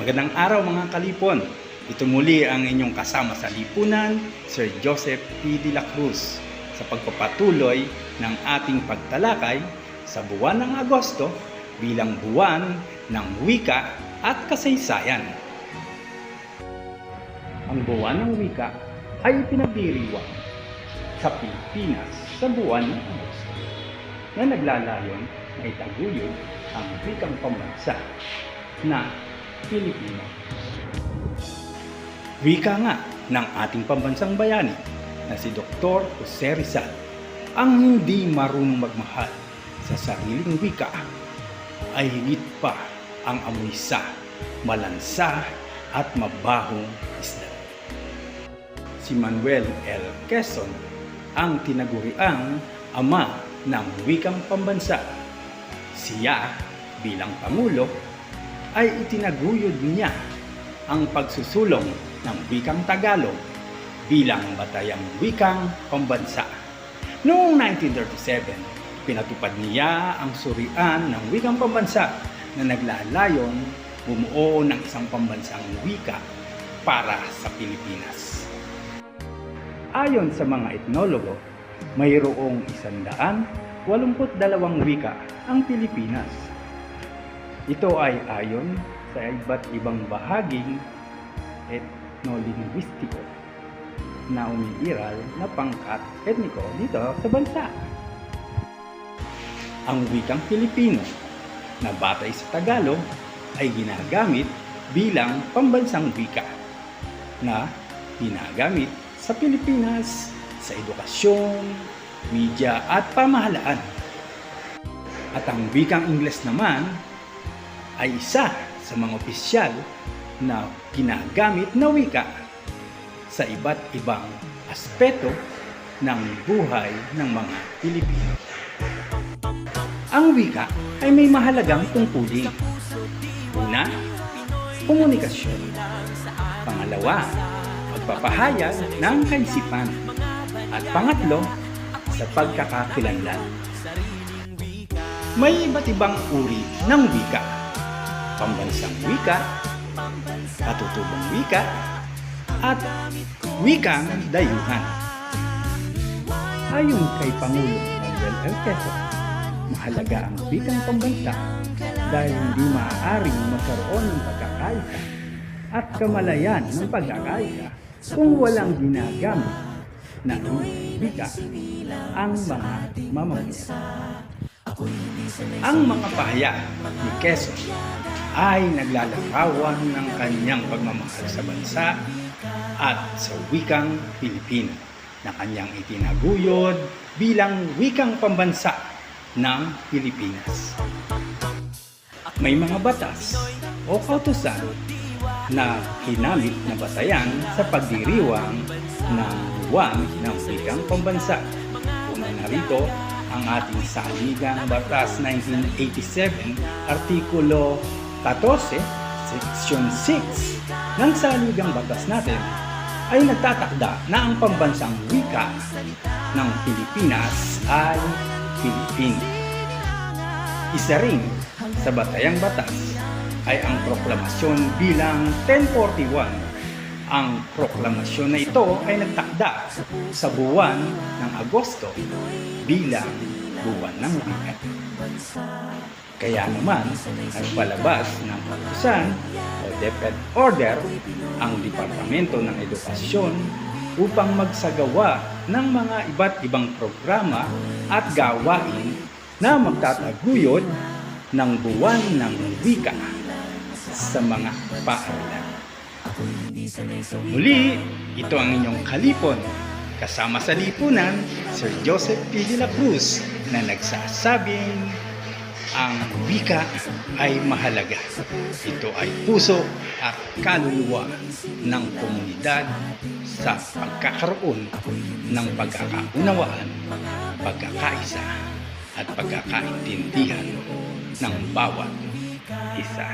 Magandang araw mga kalipon. Ito muli ang inyong kasama sa lipunan, Sir Joseph P. de la Cruz, sa pagpapatuloy ng ating pagtalakay sa buwan ng Agosto bilang buwan ng wika at kasaysayan. Ang buwan ng wika ay pinagdiriwang sa Pilipinas sa buwan ng Agosto na naglalayon na itaguyod ang wikang pambansa na Pilipino. Wika nga ng ating pambansang bayani na si Dr. Jose Rizal ang hindi marunong magmahal sa sariling wika ay higit pa ang amoy-sa, malansa at mabahong isda. Si Manuel L. Quezon ang tinaguriang ama ng wikang pambansa. Siya bilang Pangulo ay itinaguyod niya ang pagsusulong ng wikang Tagalog bilang batayang wikang pambansa. Noong 1937, pinatupad niya ang surian ng wikang pambansa na naglalayon bumuo ng isang pambansang wika para sa Pilipinas. Ayon sa mga etnologo, mayroong isandaan 82 wika ang Pilipinas. Ito ay ayon sa iba't ibang bahaging etnolinguistiko na umiiral na pangkat etniko dito sa bansa. Ang wikang Pilipino na batay sa Tagalog ay ginagamit bilang pambansang wika na ginagamit sa Pilipinas sa edukasyon, media at pamahalaan. At ang wikang Ingles naman ay isa sa mga opisyal na ginagamit na wika sa iba't ibang aspeto ng buhay ng mga Pilipino. Ang wika ay may mahalagang tungkulin. Una, komunikasyon. Pangalawa, pagpapahayag ng kaisipan. At pangatlo, sa pagkakakilanlan. May iba't ibang uri ng wika. Pambansang wika, katutubong wika, at wikang dayuhan. Ayon kay Pangulong Manuel L. Quezon, mahalaga ang wikang pambansa dahil hindi maaaring magkaroon ng pagkakaisa at kamalayan ng pagkakaisa kung walang ginagamit na wika ang mga mamamayan. Ang mga pahaya ni Quezon ay naglalarawan ng kanyang pagmamahal sa bansa at sa wikang Pilipino na kanyang itinaguyod bilang wikang pambansa ng Pilipinas. May mga batas o kautusan na ginamit na batayan sa pagdiriwang ng buwan ng wikang pambansa. Una na rito ang ating Saligang Batas 1987, Artikulo 14, Section 6 ng Saligang Batas natin ay nagtatakda na ang pambansang wika ng Pilipinas ay Pilipino. Isa rin sa Batayang Batas ay ang proklamasyon bilang 1041. Ang proklamasyon na ito ay nagtakda sa buwan ng Agosto bilang buwan ng wika. Kaya naman, nagpalabas ng kautusan o DepEd Order ang Departamento ng Edukasyon upang magsagawa ng mga iba't ibang programa at gawain na magtataguyod ng buwan ng wika sa mga paaralan. Muli, ito ang inyong kalipon kasama sa lipunan, Sir Joseph P. de la Cruz na nagsasabing ang wika ay mahalaga. Ito ay puso at kaluluwa ng komunidad sa pagkakaroon ng pagkakaunawaan, pagkakaisa at pagkakaintindihan ng bawat isa.